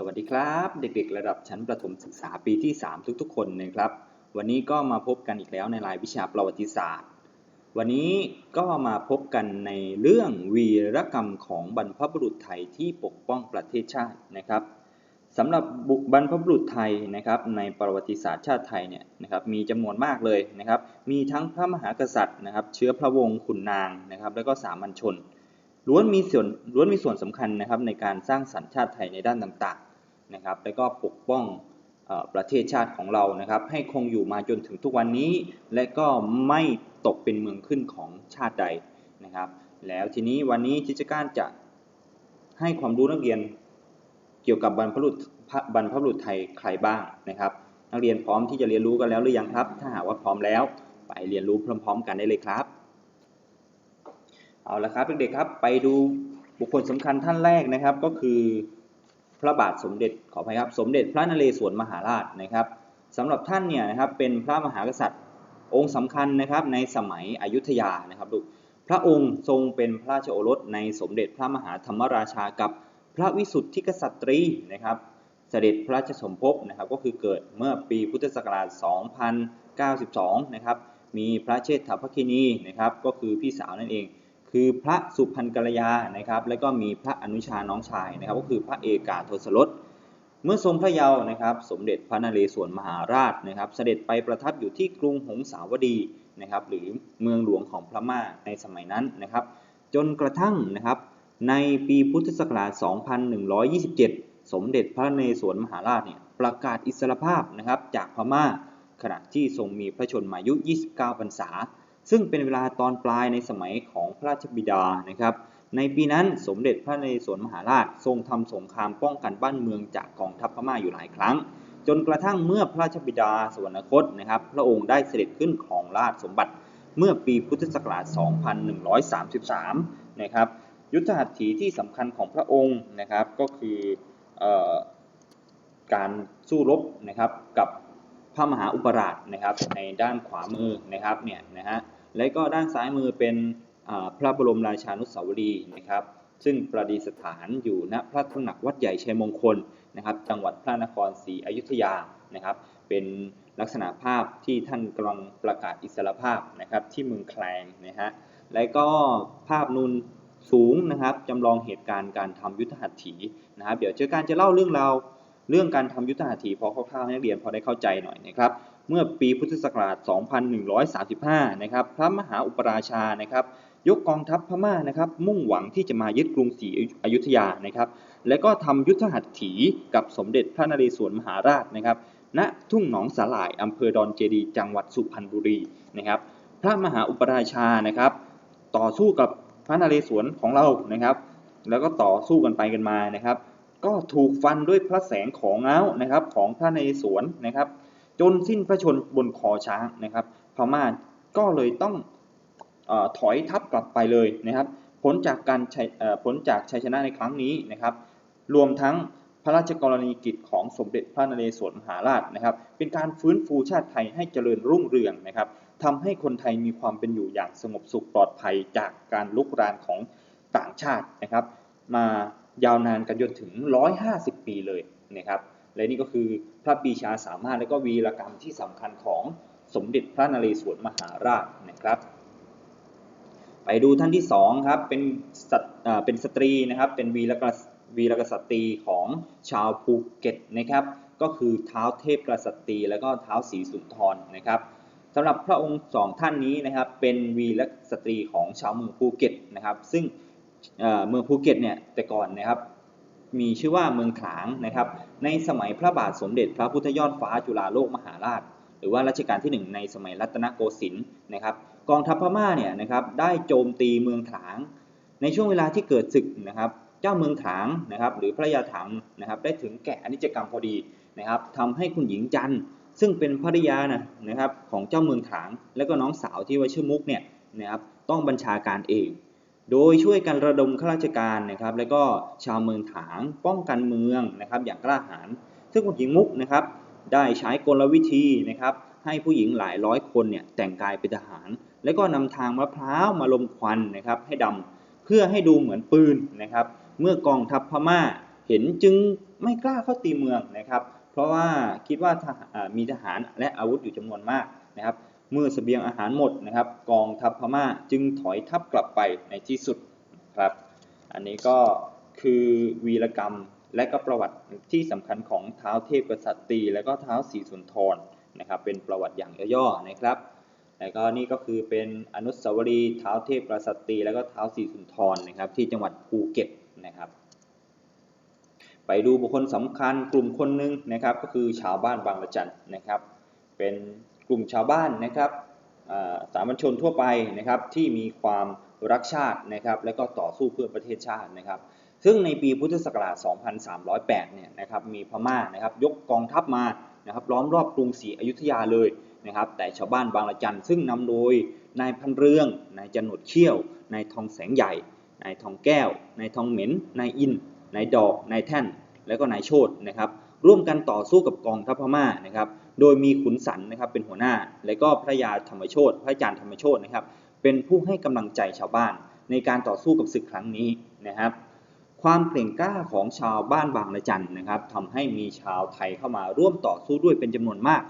สวัสดีครับ เด็กๆ ระดับชั้นประถมศึกษาปีที่ 3 ทุกๆ คนนะครับ วันนี้ก็มาพบกันอีกแล้วในรายวิชาประวัติศาสตร์ วันนี้ก็มาพบกันในเรื่องวีรกรรมของบรรพบุรุษไทยที่ปกป้องประเทศชาตินะครับสำหรับบุบรรพบุรุษไทยนะครับในประวัติศาสตร์ชาติไทยเนี่ยนะครับมีจำนวนมากเลยนะครับมีทั้งพระมหากษัตริย์นะครับ เชื้อพระวงศ์ขุนนางนะครับ แล้วก็สามัญชนล้วนมีส่วนล้วนมีส่วนสำคัญนะครับในการสร้างสรรค์ชาติไทยในด้านต่างๆ นะครับ แล้วก็ปกป้องอประเทศชาติของเรานะครับ ให้คงอยู่มาจนถึงทุกวันนี้ และก็ไม่ตกเป็นเมืองขึ้นของชาติใดนะครับ แล้วทีนี้วันนี้กิจการจะให้ความรู้นักเรียนเกี่ยวกับบรรพบุรุษบรรพบุรุษไทยใครบ้างนะครับ นักเรียนพร้อมที่จะเรียนรู้กันแล้วหรือยังครับ ถ้าหากว่าพร้อมแล้ว ไปเรียนรู้พร้อม ๆ กันได้เลยครับ เอาละครับเด็กๆครับ ไปดูบุคคลสำคัญท่านแรกนะครับก็คือ พระบาทสมเด็จขออภัยครับสมเด็จพระนเรศวรมหาราชนะครับสำหรับท่านเนี่ยนะครับเป็นพระมหากษัตริย์องค์สำคัญนะครับในสมัยอยุธยานะครับลูกพระองค์ทรงเป็นพระราชโอรสในสมเด็จพระมหาธรรมราชากับพระวิสุทธิกษัตรีนะครับ เสด็จพระราชสมภพนะครับก็คือเกิดเมื่อปีพุทธศักราช 2092 นะครับมีพระเชษฐาภคินีนะครับก็คือพี่สาวนั่นเอง คือพระสุพรรณกัลยานะครับ แล้วก็มีพระอนุชาน้องชายนะครับ ก็คือพระเอกาทศรสเมื่อทรงพระเยาว์นะครับ สมเด็จพระนเรศวรมหาราชนะครับ เสด็จไปประทับอยู่ที่กรุงหงสาวดีนะครับ หรือเมืองหลวงของพม่าในสมัยนั้นนะครับ จนกระทั่งนะครับในปีพุทธศักราช 2127 สมเด็จพระนเรศวรมหาราชเนี่ยประกาศอิสรภาพนะครับจากพม่าขณะที่ทรงมีพระชนมายุ 29 พรรษา ซึ่งเป็นเวลาตอนปลายในสมัยของพระราชบิดานะครับ ในปีนั้นสมเด็จพระนเรศวรมหาราชทรงทำสงครามป้องกันบ้านเมืองจากกองทัพพม่าอยู่หลายครั้ง จนกระทั่งเมื่อพระราชบิดาสวรรคตนะครับ พระองค์ได้เสด็จขึ้นครองราชสมบัติเมื่อปีพุทธศักราช 2133 นะครับ ยุทธหัตถีที่สำคัญของพระองค์นะครับก็คืออการสู้รบนะครับกับพระมหาอุปราชนะครับในด้านขวามือนะครับเนี่ยนะฮะ และก็ด้านซ้ายมือเป็นพระบรมราชานุสาวรีย์นะครับ ซึ่งประดิษฐานอยู่ณพระตำหนักวัดใหญ่ชัยมงคลนะครับ จังหวัดพระนครศรีอยุธยานะครับ เป็นลักษณะภาพที่ท่านกำลังประกาศอิสรภาพนะครับที่เมืองแคลงนะฮะและก็ภาพนูนสูงนะครับจำลองเหตุการณ์การทำยุทธหัตถีนะครับ เดี๋ยวเจอการจะเล่าเรื่องราวเรื่องการทำยุทธหัตถีพอคร่าวๆให้นักเรียนพอได้เข้าใจหน่อยนะครับ เมื่อปีพุทธศักราช 2135 นะครับ พระมหาอุปราชา นะครับ ยกกองทัพพม่า นะครับ มุ่งหวังที่จะมายึดกรุงศรีอยุธยา นะครับ และก็ทำยุทธหัตถีกับสมเด็จพระนเรศวรมหาราช นะครับ ณ ทุ่งหนองสาหร่ายอำเภอดอนเจดี จังหวัดสุพรรณบุรี นะครับ พระมหาอุปราชา นะครับ ต่อสู้กับพระนเรศวรของเรา นะครับ แล้วก็ต่อสู้กันไปกันมา นะครับ ก็ถูกฟันด้วยพระแสงของเงานะครับ ของพระนเรศวร นะครับ จนสิ้นพระชนบนคอช้างนะครับ พม่าก็เลยต้องอถอยทัพกลับไปเลยนะครับ ผลจากการผลจากชัยชนะในครั้งนี้นะครับ รวมทั้งพระราชกรณียกิจของสมเด็จพระนเรศวรมหาราชนะครับ เป็นการฟื้นฟูชาติไทยให้เจริญรุ่งเรืองนะครับทำให้คนไทยมีความเป็นอยู่อย่างสงบสุขปลอดภัยจากการลุกรานของต่างชาตินะครับ มายาวนานกันจนถึง 150 ปีเลยนะครับ และนี่ก็คือพระปีชาสามารถและก็วีรกรรมที่สำคัญของสมเด็จพระนเรศวรมหาราชนะครับ ไปดูท่านที่สองครับเป็นสตเป็นสตรีนะครับเป็นวีรกษวีรกษัตรีของชาวภูเก็ตนะครับ ก็คือเท้าเทพกษัตรีและก็เท้าศรีสุนทรนะครับสำหรับพระองค์สองท่านนี้นะครับเป็นวีรสตรีของชาวเมืองภูเก็ตนะครับ ซึ่งเอ่อเมืองภูเก็ตเนี่ยแต่ก่อนนะครับมีชื่อว่าเมืองขลางนะครับ ในสมัยพระบาทสมเด็จพระพุทธยอดฟ้าจุฬาโลกมหาราช หรือว่ารัชกาลที่ 1 ในสมัยรัตนโกสินทร์นะครับ กองทัพพม่าเนี่ยนะครับได้โจมตีเมืองขลาง ในช่วงเวลาที่เกิดศึกนะครับเจ้าเมืองขลางนะครับหรือพระยาถังนะครับได้ถึงแก่อนิจกรรมพอดีนะครับทำให้คุณหญิงจันทร์ซึ่งเป็นภริยานะนะครับของเจ้าเมืองขลาง แล้วก็น้องสาวที่ว่าชื่อมุกเนี่ยนะครับต้องบัญชาการเอง โดยช่วยกันระดมข้าราชการนะครับ แล้วก็ชาวเมืองถางป้องกันเมืองนะครับ อย่างกล้าหาญซึ่งคุณหญิงมุกนะครับ ได้ใช้กลวิธีนะครับ ให้ผู้หญิงหลายร้อยคนเนี่ยแต่งกายเป็นทหาร แล้วก็นำทางมะพร้าวมาลมควันนะครับ ให้ดำเพื่อให้ดูเหมือนปืนนะครับ เมื่อกองทัพพม่าเห็นจึงไม่กล้าเข้าตีเมืองนะครับ เพราะว่าคิดว่าทหารอ่ามีทหารและอาวุธอยู่จำนวนมากนะครับ เมื่อเสบียงอาหารหมดนะครับ กองทัพพม่าจึงถอยทัพกลับไปในที่สุดครับ อันนี้ก็คือวีรกรรมและก็ประวัติที่สำคัญของเท้าวเทพกษัตริย์ตีและก็เท้าสีสุนทรนะครับ เป็นประวัติอย่างย่อๆนะครับ แล้วก็นี่ก็คือเป็นอนุสาวรีย์เท้าวเทพกษัตริย์ตรีและก็เท้าสีสุนทรนะครับ ที่จังหวัดภูเก็ตนะครับ ไปดูบุคคลสำคัญกลุ่มคนหนึ่งนะครับ ก็คือชาวบ้านบางระจันนะครับ เป็น กลุ่มชาวบ้านนะครับสามัญชนทั่วไปนะครับที่มีความรักชาตินะครับและก็ต่อสู้เพื่อประเทศชาตินะครับ ซึ่งในปีพุทธศักราช 2308 เนี่ยนะครับมีพม่านะครับยกกองทัพมานะครับล้อมรอบกรุงศรีอยุธยาเลยนะครับแต่ชาวบ้านบางระจันซึ่งนำโดยนายพันเรืองนายจันหนดเขี้ยวนายทองแสงใหญ่นายทองแก้วนายทองเหม็นนายอินนายดอกนายแท่น แล้วก็นายโชตนะครับ ร่วมกันต่อสู้กับกองทัพพม่านะครับ โดยมีขุนสันนะครับเป็นหัวหน้า และก็พระยาธรรมโชตพระอาจารย์ธรรมโชตนะครับ เป็นผู้ให้กำลังใจชาวบ้านในการต่อสู้กับศึกครั้งนี้นะครับ ความเกร่งกล้าของชาวบ้านบางระจันนะครับทำให้มีชาวไทยเข้ามาร่วมต่อสู้ด้วยเป็นจำนวนมาก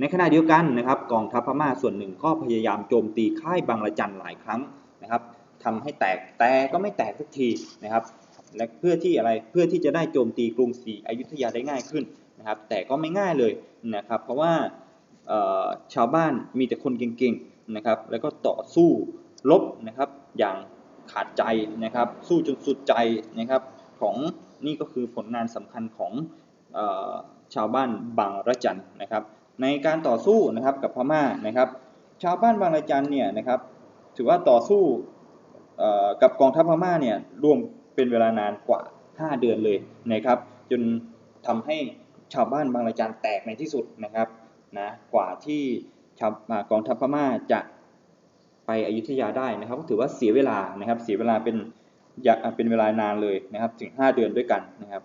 ในขณะเดียวกันนะครับกองทัพพม่าส่วนหนึ่งก็พยายามโจมตีค่ายบางระจันหลายครั้งนะครับทำให้แตกแต่ก็ไม่แตกสักทีนะครับ และเพื่อที่อะไรเพื่อที่จะได้โจมตีกรุงศรีอยุธยาได้ง่ายขึ้นนะครับ แต่ก็ไม่ง่ายเลยนะครับ เพราะว่าชาวบ้านมีแต่คนเก่งๆนะครับ แล้วก็ต่อสู้รบนะครับอย่างขาดใจนะครับ สู้จนสุดใจนะครับของนี่ก็คือผลงานสำคัญของออชาวบ้านบางระจันนะครับ ในการต่อสู้นะครับกับพม่านะครับ ชาวบ้านบางระจันเนี่ยนะครับ ถือว่าต่อสู้กับกองทัพพม่าเนี่ยรวม เป็นเวลานานกว่า 5 เดือนเลยนะครับ จนทำให้ชาวบ้านบางระจันแตกในที่สุดนะครับนะกว่าที่ชาวกองทัพพม่าจะไปอยุธยาได้นะครับก็ถือว่าเสียเวลานะครับเสียเวลาเป็นอยากเป็นเวลานานเลยนะครับถึง 5 เดือนด้วยกันนะครับ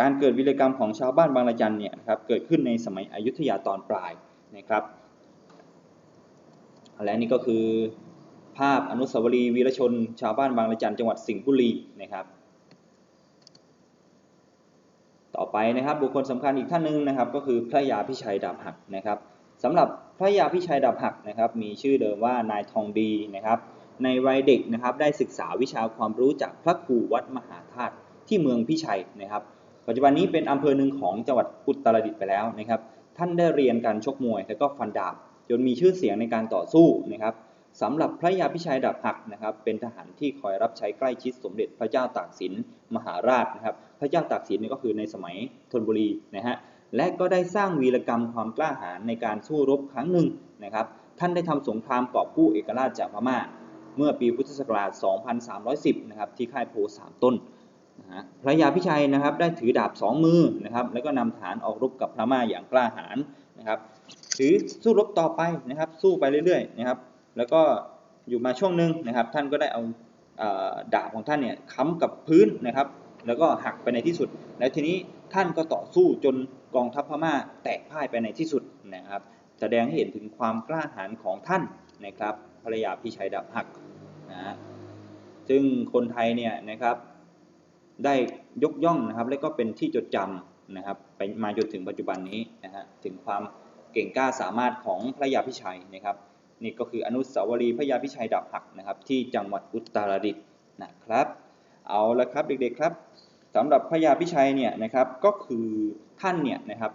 การเกิดวิรกรรมของชาวบ้านบางระจันเนี่ยนะครับเกิดขึ้นในสมัยอยุธยาตอนปลายนะครับและนี่ก็คือ ภาพอนุสาวรีย์วีรชน ชาวบ้านบางระจันจังหวัดสิงห์บุรีนะครับ ต่อไปนะครับบุคคลสำคัญอีกท่านหนึ่งนะครับ ก็คือพระยาพิชัยดาบหักนะครับสำหรับพระยาพิชัยดาบหักนะครับ มีชื่อเดิมว่านายทองดีนะครับ ในวัยเด็กนะครับได้ศึกษาวิชาความรู้จากพระครูวัดมหาธาตุที่เมืองพิชัยนะครับ ปัจจุบันนี้เป็นอำเภอหนึ่งของจังหวัดอุตรดิตถ์ไปแล้วนะครับ ท่านได้เรียนการชกมวยและก็ฟันดาบจนมีชื่อเสียงในการต่อสู้นะครับ สำหรับพระยาพิชัยดาบหักนะครับ เป็นทหารที่คอยรับใช้ใกล้ชิดสมเด็จพระเจ้าตากสินมหาราชนะครับ พระเจ้าตากสินนี่ก็คือในสมัยธนบุรีนะฮะและก็ได้สร้างวีรกรรมความกล้าหาญในการสู้รบครั้งหนึ่งนะครับ ท่านได้ทำสงครามกอบกู้เอกราชจากพม่า เมื่อปีพุทธศักราช 2310 นะครับ ที่ค่ายโพสามต้นนะฮะพระยาพิชัยนะครับได้ถือดาบสองมือนะครับ แล้วก็นำฐานออกรบกับพม่าอย่างกล้าหาญนะครับ ถือสู้รบต่อไปนะครับ สู้ไปเรื่อยๆนะครับ แล้วก็อยู่มาช่วงหนึ่งนะครับ ท่านก็ได้เอาดาบของท่านเนี่ยค้ำกับพื้นนะครับ แล้วก็หักไปในที่สุด แล้วทีนี้ท่านก็ต่อสู้จนกองทัพพม่าแตกพ่ายไปในที่สุดนะครับ แสดงให้เห็นถึงความกล้าหาญของท่านนะครับภรรยาพิชัยดาบหักนะฮะซึ่งคนไทยเนี่ยนะครับได้ยกย่องนะครับ และก็เป็นที่จดจำนะครับ ไปมาจนถึงปัจจุบันนี้นะฮะถึงความเก่งกล้าสามารถของพระยาพิชัยนะครับ นี่ก็คืออนุสาวรีย์พระยาพิชัยดาบหักนะครับ ที่จังหวัดอุตรดิตถ์นะครับ เอาละครับเด็กๆครับสำหรับพระยาพิชัยเนี่ยนะครับก็คือท่านเนี่ยนะครับ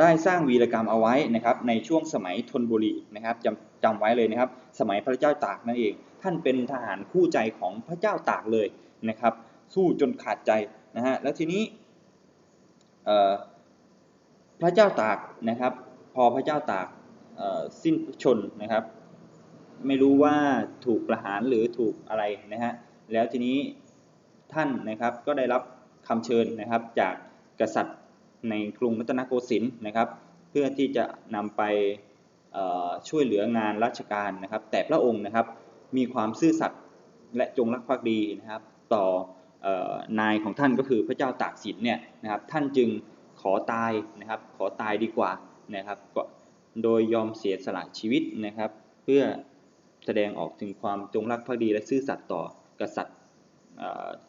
ได้สร้างวีรกรรมเอาไว้นะครับ ในช่วงสมัยธนบุรีนะครับจำจำไว้เลยนะครับ สมัยพระเจ้าตากนั่นเอง ท่านเป็นทหารคู่ใจของพระเจ้าตากเลยนะครับ สู้จนขาดใจนะฮะแล้วทีนี้พระเจ้าตากนะครับ พอพระเจ้าตาก สิ้นชนนะครับ ไม่รู้ว่าถูกประหารหรือถูกอะไรนะฮะแล้วทีนี้ท่านนะครับก็ได้รับคำเชิญนะครับจากกษัตริย์ในกรุงรัตนโกสินทร์นะครับ เพื่อที่จะนำไปช่วยเหลืองานราชการนะครับ แต่พระองค์นะครับมีความซื่อสัตย์และจงรักภักดีนะครับ ต่ออนายของท่านก็คือพระเจ้าตากสินเนี่ยนะครับท่านจึงขอตายนะครับขอตายดีกว่านะครับ โดยยอมเสียสละชีวิตนะครับ เพื่อแสดงออกถึงความจงรักภักดีและซื่อสัตย์ต่อกษัตริย์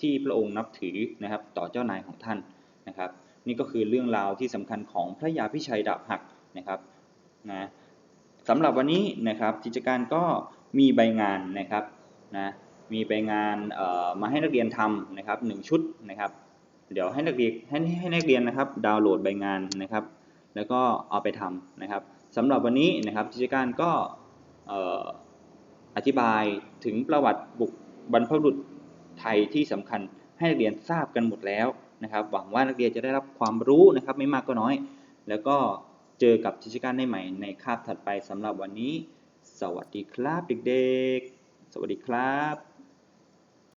ที่พระองค์นับถือนะครับ ต่อเจ้านายของท่านนะครับ นี่ก็คือเรื่องราวที่สำคัญของพระยาพิชัยดาบหักนะครับนะสำหรับวันนี้นะครับกิจการก็มีใบงานนะครับนะมีใบงานมาให้นักเรียนทำนะครับหนึ่งชุดนะครับ เดี๋ยวให้นักเรียนให้ให้นักเรียนนะครับ ดาวน์โหลดใบงานนะครับ แล้วก็เอาไปทำนะครับ สำหรับวันนี้นะครับกิจการก็เอ่ออธิบายถึงประวัติบุคบรรพบุรุษไทยที่สำคัญให้นักเรียนทราบกันหมดแล้วนะครับหวังว่านักเรียนจะได้รับความรู้นะครับไม่มากก็น้อย แล้วก็เจอกับกิจการได้ใหม่ในคาบถัดไปสำหรับวันนี้ สวัสดีครับเด็กๆ สวัสดีครับ